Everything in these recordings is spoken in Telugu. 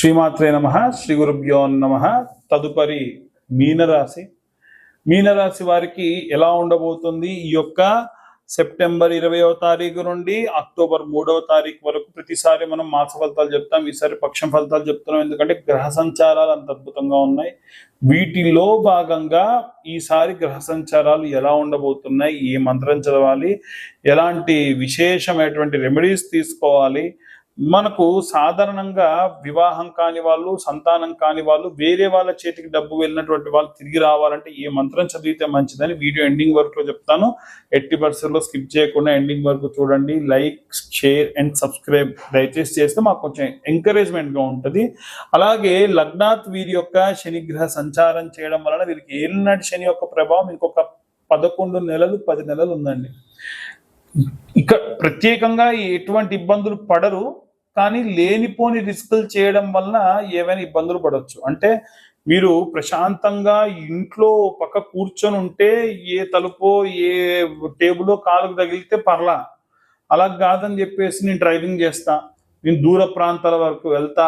శ్రీమాత్రే నమ శ్రీ గురుభ్యో నమ. తదుపరి మీనరాశి. మీనరాశి వారికి ఎలా ఉండబోతుంది? ఈ యొక్క సెప్టెంబర్ ఇరవయో తారీఖు నుండి అక్టోబర్ మూడవ తారీఖు వరకు ప్రతిసారి మనం మాస ఫలితాలు చెప్తాం. ఈసారి పక్షం ఫలితాలు చెప్తున్నాం. ఎందుకంటే గ్రహ సంచారాలు అంత అద్భుతంగా ఉన్నాయి. వీటిలో భాగంగా ఈసారి గ్రహ సంచారాలు ఎలా ఉండబోతున్నాయి? ఏ మంత్రం చదవాలి? ఎలాంటి విశేషమైనటువంటి రెమెడీస్ తీసుకోవాలి? మనకు సాధారణంగా వివాహం కాని వాళ్ళు సంతానం కాని వాళ్ళు వేరే వాళ్ళ చేతికి డబ్బు వెళ్ళినటువంటి వాళ్ళు తిరిగి రావాలంటే ఏ మంత్రం చదివితే మంచిదని వీడియో ఎండింగ్ వరకు చెప్తాను. ఎట్టి పరిస్థితుల్లో స్కిప్ చేయకుండా ఎండింగ్ వరకు చూడండి. లైక్ షేర్ అండ్ సబ్స్క్రైబ్ దయచేసి చేస్తే మాకు కొంచెం ఎంకరేజ్మెంట్గా ఉంటుంది. అలాగే లగ్నాత్ వీరి యొక్క శనిగ్రహ సంచారం చేయడం వలన వీరికి ఏలినాటి శని యొక్క ప్రభావం ఇంకొక పదకొండు నెలలు పది నెలలు ఉందండి. ఇక ప్రత్యేకంగా ఎటువంటి ఇబ్బందులు పడరు కానీ లేనిపోని రిస్కులు చేయడం వలన ఏవైనా ఇబ్బందులు పడవచ్చు అంటే మీరు ప్రశాంతంగా ఇంట్లో పక్క కూర్చొని ఉంటే ఏ తలుపో ఏ టేబులో కాలుకు తగిలితే పర్లా. అలా కాదని చెప్పేసి నేను డ్రైవింగ్ చేస్తా. నేను దూర ప్రాంతాల వరకు వెళ్తా.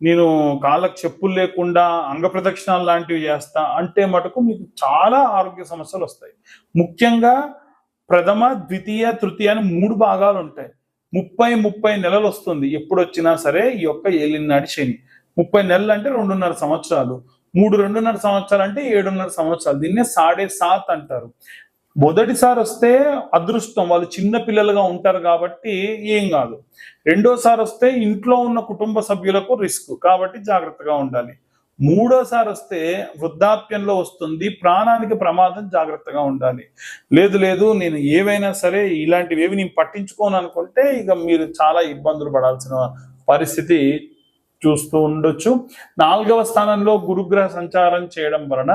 నేను కాళ్ళకు చెప్పులు లేకుండా అంగ ప్రదక్షిణాలు లాంటివి చేస్తా. అంటే మటుకు మీకు చాలా ఆరోగ్య సమస్యలు వస్తాయి. ముఖ్యంగా ప్రథమ ద్వితీయ తృతీయ అని మూడు భాగాలు ఉంటాయి. ముప్పై ముప్పై నెలలు వస్తుంది. ఎప్పుడు వచ్చినా సరే ఈ యొక్క ఏలినాటి శని. ముప్పై నెలలు అంటే రెండున్నర సంవత్సరాలు. మూడు రెండున్నర సంవత్సరాలు అంటే ఏడున్నర సంవత్సరాలు. దీన్నే సాడే సాత్ అంటారు. మొదటిసారి వస్తే అదృష్టం. వాళ్ళు చిన్న పిల్లలుగా ఉంటారు కాబట్టి ఏం కాదు. రెండోసారి వస్తే ఇంట్లో ఉన్న కుటుంబ సభ్యులకు రిస్క్. కాబట్టి జాగ్రత్తగా ఉండాలి. మూడోసారి వస్తే వృద్ధాప్యంలో వస్తుంది ప్రాణానికి ప్రమాదం జాగ్రత్తగా ఉండాలి. లేదు లేదు నేను ఏవైనా సరే ఇలాంటివి ఏవి నేను పట్టించుకోను అనుకుంటే ఇక మీరు చాలా ఇబ్బందులు పడాల్సిన పరిస్థితి చూస్తూ ఉండొచ్చు. నాలుగవ స్థానంలో గురుగ్రహ సంచారం చేయడం వలన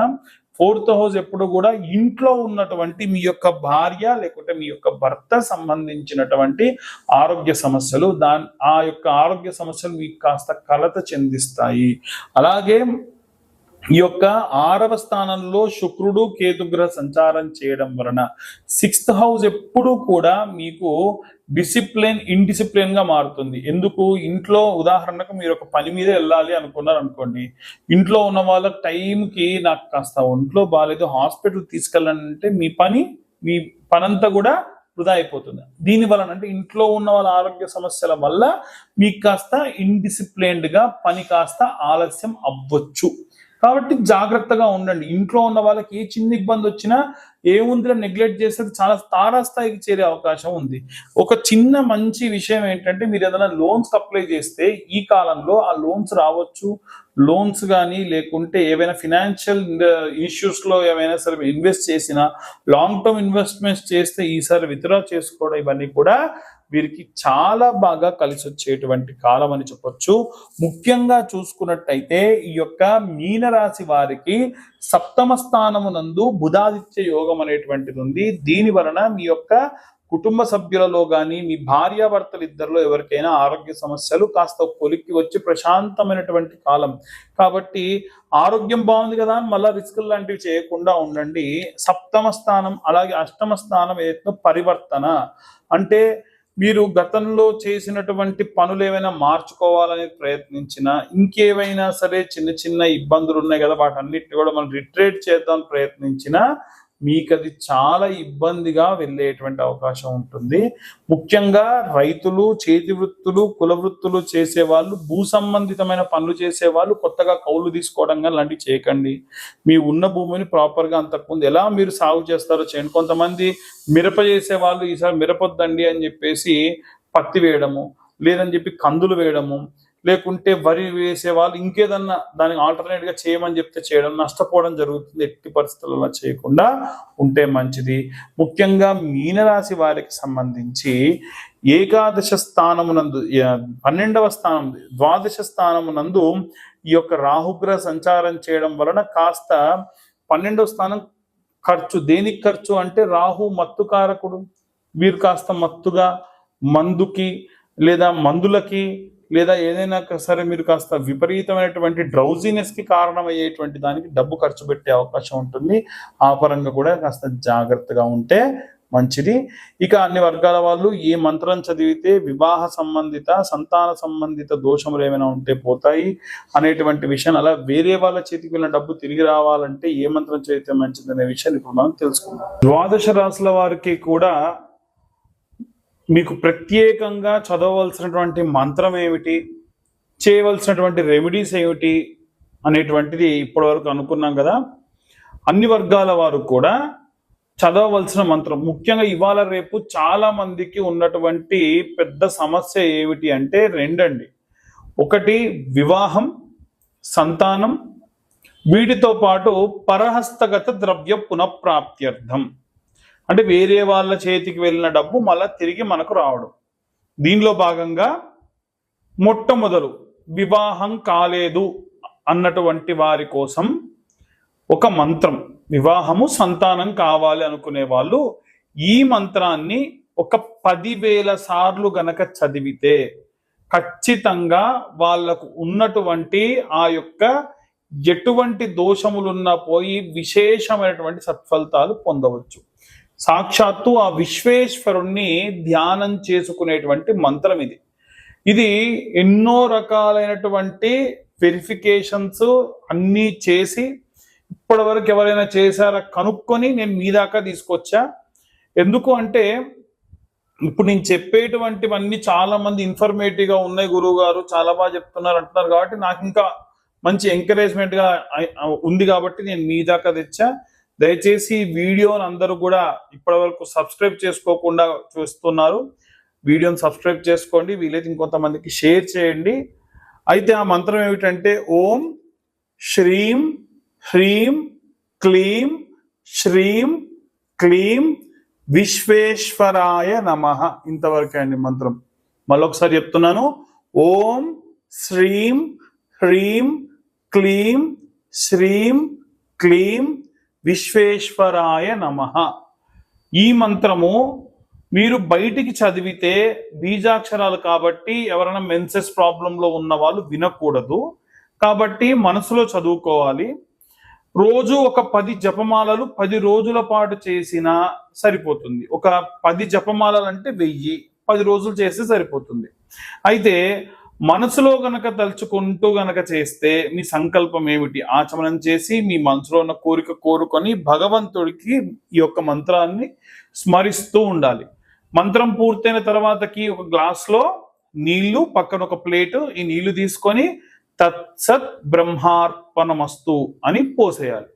ఫోర్త్ హౌస్ ఎప్పుడు కూడా ఇంట్లో ఉన్నటువంటి మీ యొక్క భార్య లేకుంటే మీ యొక్క భర్త సంబంధించినటువంటి ఆరోగ్య సమస్యలు దాని ఆ యొక్క ఆరోగ్య సమస్యలు మీకు కాస్త కలత చెందిస్తాయి. అలాగే ఈ యొక్క ఆరవ స్థానంలో శుక్రుడు కేతుగ్రహ సంచారం చేయడం వలన సిక్స్త్ హౌస్ ఎప్పుడూ కూడా మీకు డిసిప్లిన్ ఇన్డిసిప్లిన్గా మారుతుంది. ఎందుకు? ఇంట్లో ఉదాహరణకు మీరు ఒక పని మీద వెళ్ళాలి అనుకున్నారు అనుకోండి. ఇంట్లో ఉన్న వాళ్ళ టైంకి నాకు కాస్త ఒంట్లో బాగాలేదు హాస్పిటల్ తీసుకెళ్ళాలంటే మీ పని మీ పనంతా కూడా వృధా అయిపోతుంది. దీని వలన అంటే ఇంట్లో ఉన్న వాళ్ళ ఆరోగ్య సమస్యల వల్ల మీకు కాస్త ఇండిసిప్లైన్డ్గా పని కాస్త ఆలస్యం అవ్వచ్చు. కాబట్టి జాగ్రత్తగా ఉండండి. ఇంట్లో ఉన్న వాళ్ళకి ఏ చిన్న ఇబ్బంది వచ్చినా ఏముందిలో నెగ్లెక్ట్ చేస్తే చాలా తారాస్థాయికి చేరే అవకాశం ఉంది. ఒక చిన్న మంచి విషయం ఏంటంటే మీరు ఏదైనా లోన్స్ అప్లై చేస్తే ఈ కాలంలో ఆ లోన్స్ రావచ్చు. లోన్స్ కానీ లేకుంటే ఏవైనా ఫినాన్షియల్ ఇష్యూస్లో uh, ఏమైనా సరే ఇన్వెస్ట్ చేసినా లాంగ్ టర్మ్ ఇన్వెస్ట్మెంట్స్ చేస్తే ఈసారి విత్డ్రా చేసుకోవడం ఇవన్నీ కూడా వీరికి చాలా బాగా కలిసి వచ్చేటువంటి కాలం అని చెప్పొచ్చు. ముఖ్యంగా చూసుకున్నట్టయితే ఈ యొక్క మీనరాశి వారికి సప్తమ స్థానమునందు బుధాదిత్య యోగం అనేటువంటిది ఉంది. దీని వలన మీ యొక్క కుటుంబ సభ్యులలో కానీ మీ భార్యాభర్తలు ఇద్దరిలో ఎవరికైనా ఆరోగ్య సమస్యలు కాస్త కొలిక్కి వచ్చి ప్రశాంతమైనటువంటి కాలం. కాబట్టి ఆరోగ్యం బాగుంది కదా అని మళ్ళీ రిస్క్ లాంటివి చేయకుండా ఉండండి. సప్తమ స్థానం అలాగే అష్టమ స్థానం ఏదైతే పరివర్తన. అంటే మీరు గతంలో చేసినటువంటి పనులు ఏమైనా మార్చుకోవాలని ప్రయత్నించినా ఇంకేవైనా సరే చిన్న చిన్న ఇబ్బందులు ఉన్నాయి కదా వాటన్నిటిని కూడా మనం రిట్రేట్ చేద్దాం ప్రయత్నించినా మీకు అది చాలా ఇబ్బందిగా వెళ్ళేటువంటి అవకాశం ఉంటుంది. ముఖ్యంగా రైతులు చేతి వృత్తులు కుల వృత్తులు చేసేవాళ్ళు భూ సంబంధితమైన పనులు చేసేవాళ్ళు కొత్తగా కౌలు తీసుకోవడం కానీ లాంటివి చేయకండి. మీ ఉన్న భూమిని ప్రాపర్గా అంతకుముందు ఎలా మీరు సాగు చేస్తారో చేయండి. కొంతమంది మిరప చేసే వాళ్ళు ఈసారి మిరపొద్దండి అని చెప్పేసి పత్తి వేయడము లేదని చెప్పి కందులు వేయడము లేకుంటే వరి వేసే వాళ్ళు ఇంకేదన్నా దానికి ఆల్టర్నేట్గా చేయమని చెప్తే చేయడం నష్టపోవడం జరుగుతుంది. ఎట్టి పరిస్థితుల్లో చేయకుండా ఉంటే మంచిది. ముఖ్యంగా మీనరాశి వారికి సంబంధించి ఏకాదశ స్థానమునందు పన్నెండవ స్థానం ద్వాదశ స్థానమునందు ఈ యొక్క రాహుగ్రహ సంచారం చేయడం వలన కాస్త పన్నెండవ స్థానం ఖర్చు. దేనికి ఖర్చు అంటే రాహు మత్తు కారకుడు. వీరు కాస్త మత్తుగా మందుకి లేదా మందులకి లేదా ఏదైనా సరే మీరు కాస్త విపరీతమైనటువంటి డ్రౌజీనెస్కి కారణమయ్యేటువంటి దానికి డబ్బు ఖర్చు పెట్టే అవకాశం ఉంటుంది. ఆ పరంగా కూడా కాస్త జాగ్రత్తగా ఉంటే మంచిది. ఇక అన్ని వర్గాల వాళ్ళు ఏ మంత్రం చదివితే వివాహ సంబంధిత సంతాన సంబంధిత దోషములు ఏమైనా ఉంటే పోతాయి అనేటువంటి విషయాన్ని అలా వేరే వాళ్ళ చేతికి వెళ్ళిన డబ్బు తిరిగి రావాలంటే ఏ మంత్రం చదివితే మంచిది అనే విషయాన్ని ఇప్పుడు మనం తెలుసుకుందాం. ద్వాదశ రాశుల వారికి కూడా మీకు ప్రత్యేకంగా చదవవలసినటువంటి మంత్రం ఏమిటి? చేయవలసినటువంటి రెమెడీస్ ఏమిటి? అనేటువంటిది ఇప్పటివరకు అనుకున్నాం కదా. అన్ని వర్గాల వారు కూడా చదవవలసిన మంత్రం. ముఖ్యంగా ఇవాళ రేపు చాలా మందికి ఉన్నటువంటి పెద్ద సమస్య ఏమిటి అంటే రెండండి. ఒకటి వివాహం సంతానం వీటితో పాటు పరహస్తగత ద్రవ్య పునఃప్రాప్త్యర్థం. అంటే వేరే వాళ్ళ చేతికి వెళ్ళిన డబ్బు మళ్ళా తిరిగి మనకు రావడం. దీనిలో భాగంగా మొట్టమొదలు వివాహం కాలేదు అన్నటువంటి వారి కోసం ఒక మంత్రం వివాహము సంతానం కావాలి అనుకునే వాళ్ళు ఈ మంత్రాన్ని ఒక పదివేల సార్లు గనక చదివితే ఖచ్చితంగా వాళ్ళకు ఉన్నటువంటి ఆ యొక్క ఎటువంటి దోషములున్నా పోయి విశేషమైనటువంటి సత్ఫలితాలు పొందవచ్చు. సాక్షాత్తు ఆ విశ్వేశ్వరుణ్ణి ధ్యానం చేసుకునేటువంటి మంత్రం ఇది. ఇది ఎన్నో రకాలైనటువంటి వెరిఫికేషన్స్ అన్నీ చేసి ఇప్పటి వరకు ఎవరైనా చేశారా కనుక్కొని నేను మీ దాకా తీసుకొచ్చా? ఎందుకు అంటే ఇప్పుడు నేను చెప్పేటువంటివన్నీ చాలా మంది ఇన్ఫర్మేటివ్గా ఉన్నాయి గురువు గారు చాలా బాగా చెప్తున్నారు అంటున్నారు కాబట్టి నాకు ఇంకా మంచి ఎంకరేజ్మెంట్గా ఉంది కాబట్టి నేను మీ దాకా తెచ్చా? దయచేసి వీడియోని అందరూ కూడా ఇప్పటి వరకు సబ్స్క్రైబ్ చేసుకోకుండా చూస్తున్నారు. వీడియోని సబ్స్క్రైబ్ చేసుకోండి వీలైతే ఇంకొంతమందికి షేర్ చేయండి. అయితే ఆ మంత్రం ఏమిటంటే ఓం శ్రీం హ్రీం క్లీం శ్రీం క్లీం విశ్వేశ్వరాయ నమ. ఇంతవరకే అండి మంత్రం. మళ్ళొకసారి చెప్తున్నాను ఓం శ్రీం హ్రీం క్లీం శ్రీం క్లీం విశ్వేశ్వరాయ నమ. ఈ మంత్రము మీరు బయటికి చదివితే బీజాక్షరాలు కాబట్టి ఎవరైనా మెన్సెస్ ప్రాబ్లంలో ఉన్న వాళ్ళు వినకూడదు. కాబట్టి మనసులో చదువుకోవాలి. రోజు ఒక పది జపమాలలు పది రోజుల పాటు చేసినా సరిపోతుంది. ఒక పది జపమాలలు అంటే వెయ్యి పది రోజులు చేస్తే సరిపోతుంది. అయితే మనసులో గనక తలుచుకుంటూ గనక చేస్తే మీ సంకల్పం ఏమిటి? ఆచమనం చేసి మీ మనసులో ఉన్న కోరిక కోరుకొని భగవంతుడికి ఈ యొక్క మంత్రాన్ని స్మరిస్తూ ఉండాలి. మంత్రం పూర్తయిన తర్వాతకి ఒక గ్లాస్లో నీళ్ళు పక్కన ఒక ప్లేటు ఈ నీళ్ళు తీసుకొని తత్సత్ బ్రహ్మార్పణమస్తు అని పోసేయాలి.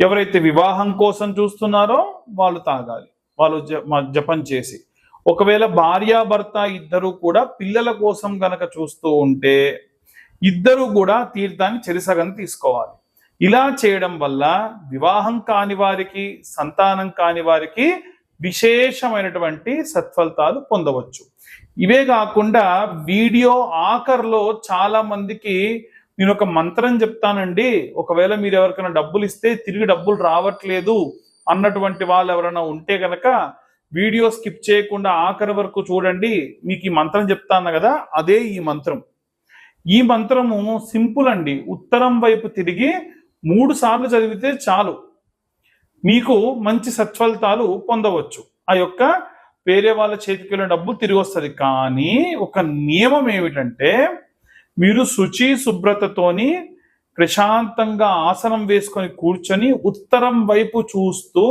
ఎవరైతే వివాహం కోసం చూస్తున్నారో వాళ్ళు తాగాలి. వాళ్ళు జ- మ- జపం చేసి. ఒకవేళ భార్యాభర్త ఇద్దరు కూడా పిల్లల కోసం గనక చూస్తూ ఉంటే ఇద్దరు కూడా తీర్థాన్ని చెరిసగం తీసుకోవాలి. ఇలా చేయడం వల్ల వివాహం కాని వారికి సంతానం కాని వారికి విశేషమైనటువంటి సత్ఫలితాలు పొందవచ్చు. ఇవే కాకుండా వీడియో ఆఖర్లో చాలా మందికి నేను ఒక మంత్రం చెప్తానండి. ఒకవేళ మీరు ఎవరికైనా డబ్బులు ఇస్తే తిరిగి డబ్బులు రావట్లేదు అన్నటువంటి వాళ్ళు ఎవరైనా ఉంటే కనుక వీడియో స్కిప్ చేయకుండా ఆఖరి వరకు చూడండి మీకు ఈ మంత్రం చెప్తాను కదా అదే ఈ మంత్రం. ఈ మంత్రము సింపుల్ అండి. ఉత్తరం వైపు తిరిగి మూడు సార్లు చదివితే చాలు. మీకు మంచి సత్ఫలితాలు పొందవచ్చు. ఆ యొక్క వేరే వాళ్ళ చేతికి వెళ్ళిన డబ్బు తిరిగి వస్తుంది. కానీ ఒక నియమం ఏమిటంటే మీరు శుచి శుభ్రతతోని ప్రశాంతంగా ఆసనం వేసుకొని కూర్చొని ఉత్తరం వైపు చూస్తూ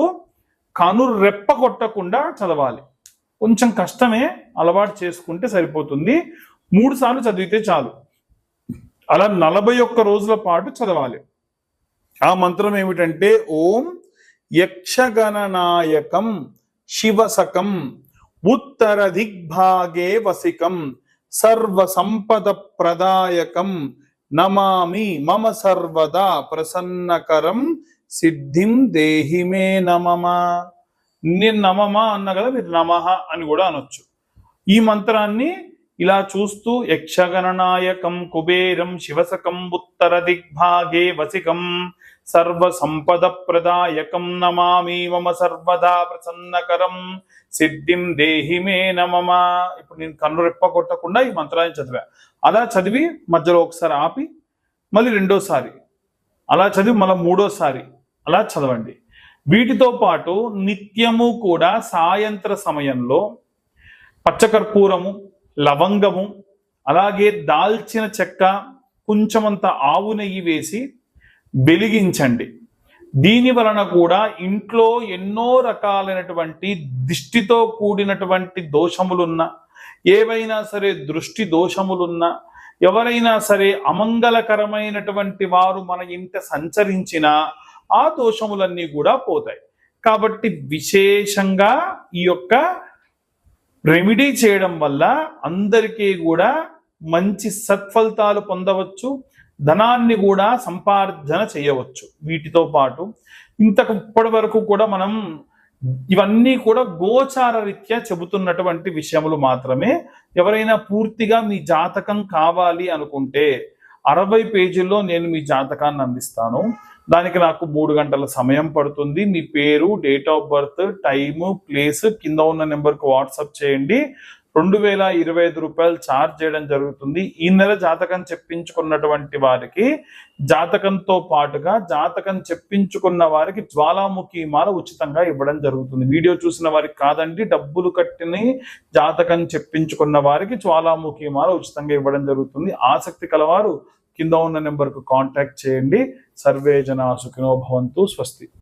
కను రెప్ప కొట్టకుండా చదవాలి. కొంచెం కష్టమే అలవాటు చేసుకుంటే సరిపోతుంది. మూడు సార్లు చదివితే చాలు. అలా నలభై ఒక్క రోజుల పాటు చదవాలి. ఆ మంత్రం ఏమిటంటే ఓం యక్షగణనాయకం శివసకం ఉత్తర దిగ్భాగే వసికం సర్వ సంపద ప్రదాయకం నమామి మమ సర్వదా ప్రసన్నకరం సిద్ధిం దేహి మే నమమా నేను నమమా అన్న కదా మీరు నమః అని కూడా అనొచ్చు. ఈ మంత్రాన్ని ఇలా చూస్తూ యక్షగణనాయకం కుబేరం శివసకం ఉత్తర దిగ్భాగే వసికం సర్వ సంపద ప్రదాయకం నమామి మమ సర్వదా ప్రసన్నకరం సిద్ధిం దేహి మే నమమా ఇప్పుడు నేను కన్ను రెప్ప కొట్టకుండా ఈ మంత్రాన్ని చదివా. అలా చదివి మధ్యలో ఒకసారి ఆపి మళ్ళీ రెండోసారి. అలా చదివి మళ్ళీ మూడోసారి. అలా చదవండి. వీటితో పాటు నిత్యము కూడా సాయంత్ర సమయంలో పచ్చకర్పూరము లవంగము అలాగే దాల్చిన చెక్క కొంచెమంత ఆవు నెయ్యి వేసి వెలిగించండి. దీని వలన కూడా ఇంట్లో ఎన్నో రకాలైనటువంటి దిష్టితో కూడినటువంటి దోషములున్న ఏవైనా సరే దృష్టి దోషములున్నా ఎవరైనా సరే అమంగళకరమైనటువంటి వారు మన ఇంట సంచరించినా ఆ దోషములన్నీ కూడా పోతాయి. కాబట్టి విశేషంగా ఈ యొక్క రెమెడీ చేయడం వల్ల అందరికీ కూడా మంచి సత్ఫలితాలు పొందవచ్చు ధనాన్ని కూడా సంపార్జన చేయవచ్చు వీటితో పాటు. ఇంతకు ఇప్పటి వరకు కూడా మనం ఇవన్నీ కూడా గోచార రీత్యా చెబుతున్నటువంటి విషయములు మాత్రమే. ఎవరైనా పూర్తిగా మీ జాతకం కావాలి అనుకుంటే అరవై పేజీల్లో నేను మీ జాతకాన్ని అందిస్తాను. దానికి నాకు మూడు గంటల సమయం పడుతుంది. మీ పేరు date of birth time place కింద ఉన్న నెంబర్కి వాట్సాప్ చేయండి. రెండు వేల ఇరవై ఐదు రూపాయలు ఛార్జ్ చేయడం జరుగుతుంది. ఈ నెల జాతకం చెప్పించుకున్నటువంటి వారికి జాతకంతో పాటుగా జాతకం చెప్పించుకున్న వారికి జ్వాలాముఖి మాల ఉచితంగా ఇవ్వడం జరుగుతుంది. వీడియో చూసిన వారికి కాదండి డబ్బులు కట్టిని జాతకం చెప్పించుకున్న వారికి జ్వాలాముఖి మాల ఉచితంగా ఇవ్వడం జరుగుతుంది. ఆసక్తి కలవారు కింద ఉన్న నెంబర్కు కాంటాక్ట్ చేయండి. సర్వే జన సుఖినో భవంతు స్వస్తి.